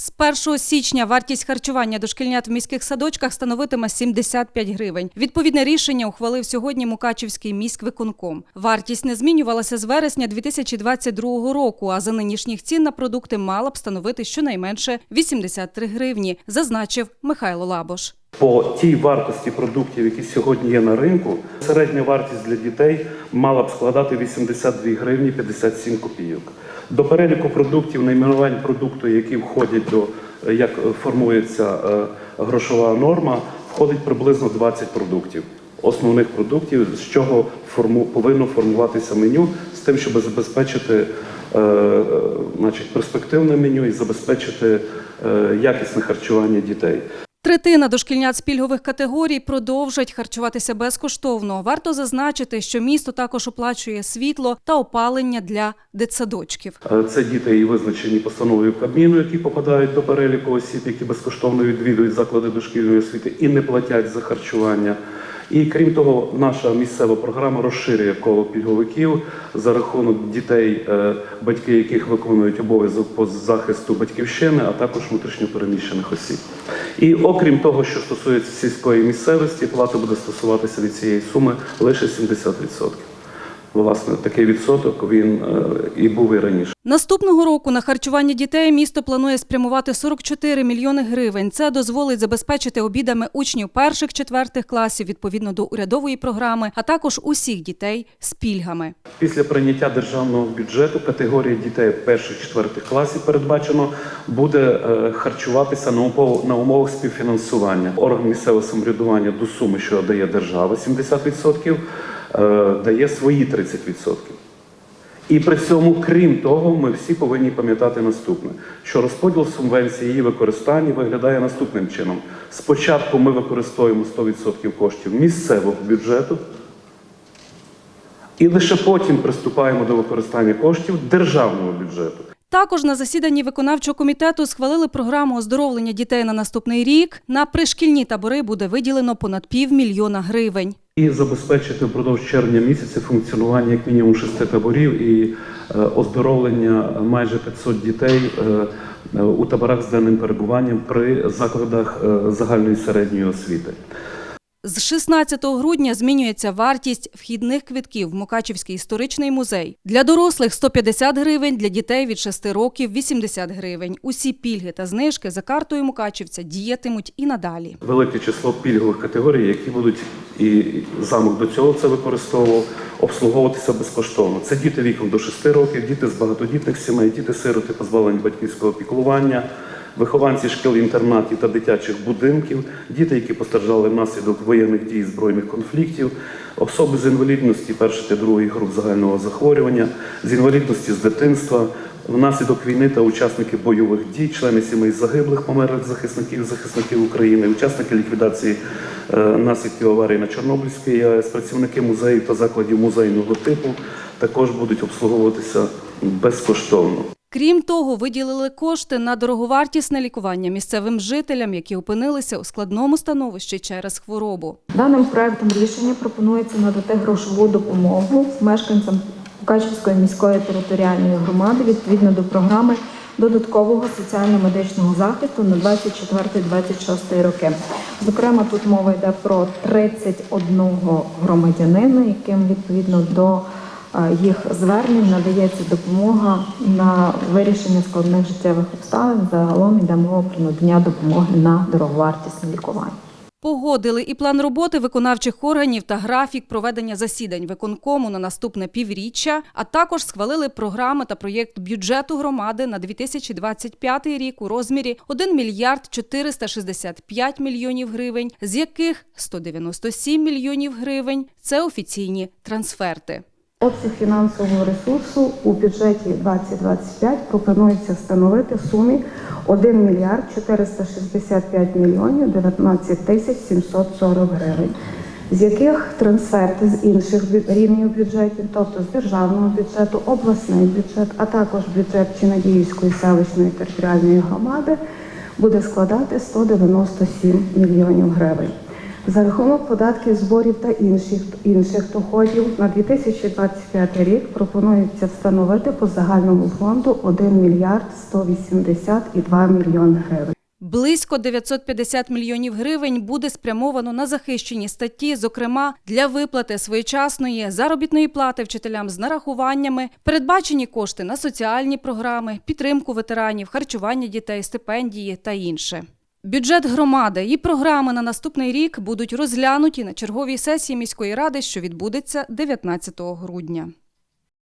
З 1 січня вартість харчування дошкільнят в міських садочках становитиме 75 гривень. Відповідне рішення ухвалив сьогодні Мукачівський міськвиконком. Вартість не змінювалася з вересня 2022 року, а за нинішніх цін на продукти мала б становити щонайменше 83 гривні, зазначив Михайло Лабош. По тій вартості продуктів, які сьогодні є на ринку, середня вартість для дітей мала б складати 82 гривні 57 копійок. До переліку продуктів, найменувань продукту, які входять до е, як формується е, грошова норма, входить приблизно 20 продуктів. Основних продуктів, з чого форму, повинно формуватися меню, з тим, щоб забезпечити е, е, значить, перспективне меню і забезпечити е, якісне харчування дітей. Третина дошкільнят з пільгових категорій продовжать харчуватися безкоштовно. Варто зазначити, що місто також оплачує світло та опалення для дитсадочків. Е, Це діти і визначені постановою Кабміну, які попадають до переліку осіб, які безкоштовно відвідують заклади дошкільної освіти і не платять за харчування. І крім того, наша місцева програма розширює коло пільговиків за рахунок дітей, е, батьки яких виконують обов'язок по захисту батьківщини, а також внутрішньопереміщених осіб. І окрім того, що стосується сільської місцевості, плата буде стосуватися від цієї суми лише 70%. Власне, такий відсоток він е, і був і раніше. Наступного року на харчування дітей місто планує спрямувати 44 мільйони гривень. Це дозволить забезпечити обідами учнів перших четвертих класів відповідно до урядової програми, а також усіх дітей з пільгами. Після прийняття державного бюджету категорія дітей перших четвертих класів передбачено буде е, харчуватися на умов- на умовах співфінансування. Орган місцевого самоврядування до суми, що дає держава 70%, е, дає свої 30%. І при цьому, крім того, ми всі повинні пам'ятати наступне: що розподіл субвенції її використання виглядає наступним чином: спочатку ми використовуємо 100% коштів місцевого бюджету, і лише потім приступаємо до використання коштів державного бюджету. Також на засіданні виконавчого комітету схвалили програму оздоровлення дітей на наступний рік. На пришкільні табори буде виділено понад півмільйона гривень. І забезпечити впродовж червня місяця функціонування як мінімум шести таборів і е, оздоровлення майже 500 дітей е, е, у таборах з денним перебуванням при закладах загальної середньої освіти. З 16 грудня змінюється вартість вхідних квитків в Мукачівський історичний музей. Для дорослих 150 гривень, для дітей від 6 років 80 гривень. Усі пільги та знижки за картою Мукачівця діятимуть і надалі. Велике число пільгових категорій, які будуть і замок до цього це використовував, обслуговуватися безкоштовно. Це діти віком до 6 років, діти з багатодітних сімей, діти-сироти, позбавлені батьківського піклування, вихованці шкіл-інтернатів та дитячих будинків, діти, які постраждали внаслідок воєнних дій збройних конфліктів, особи з інвалідності першої та другої груп загального захворювання, з інвалідності з дитинства. Внаслідок війни та учасники бойових дій, члени сімей загиблих, померлих захисників, захисників України, учасники ліквідації е, наслідків аварії на Чорнобильській АЕС, працівники музеїв та закладів музейного типу також будуть обслуговуватися безкоштовно. Крім того, виділили кошти на дороговартісне лікування місцевим жителям, які опинилися у складному становищі через хворобу. Даним проектом рішення пропонується надати грошову допомогу мешканцям Мукачівської міської територіальної громади відповідно до програми додаткового соціально-медичного захисту на 24-26 роки. Зокрема, тут мова йде про 31 громадянина, яким відповідно до їх звернень надається допомога на вирішення складних життєвих обставин. Загалом йде мова про надання допомоги на дороговартісне лікування. Погодили і план роботи виконавчих органів та графік проведення засідань виконкому на наступне півріччя, а також схвалили програми та проєкт бюджету громади на 2025 рік у розмірі 1 мільярд 465 мільйонів гривень, з яких 197 мільйонів гривень – це офіційні трансферти. Обсяг фінансового ресурсу у бюджеті 2025 пропонується встановити в сумі 1 мільярд 465 мільйонів 19 тисяч 740 гривень, з яких трансферти з інших рівнів бюджетів, тобто з державного бюджету, обласний бюджет, а також бюджет Чинадіївської селищної територіальної громади буде складати 197 мільйонів гривень. За рахунок податків, зборів та інших, інших доходів на 2025 рік пропонується встановити по загальному фонду 1 мільярд 182 мільйони гривень. Близько 950 мільйонів гривень буде спрямовано на захищені статті, зокрема для виплати своєчасної заробітної плати вчителям з нарахуваннями, передбачені кошти на соціальні програми, підтримку ветеранів, харчування дітей, стипендії та інше. Бюджет громади і програми на наступний рік будуть розглянуті на черговій сесії міської ради, що відбудеться 19 грудня.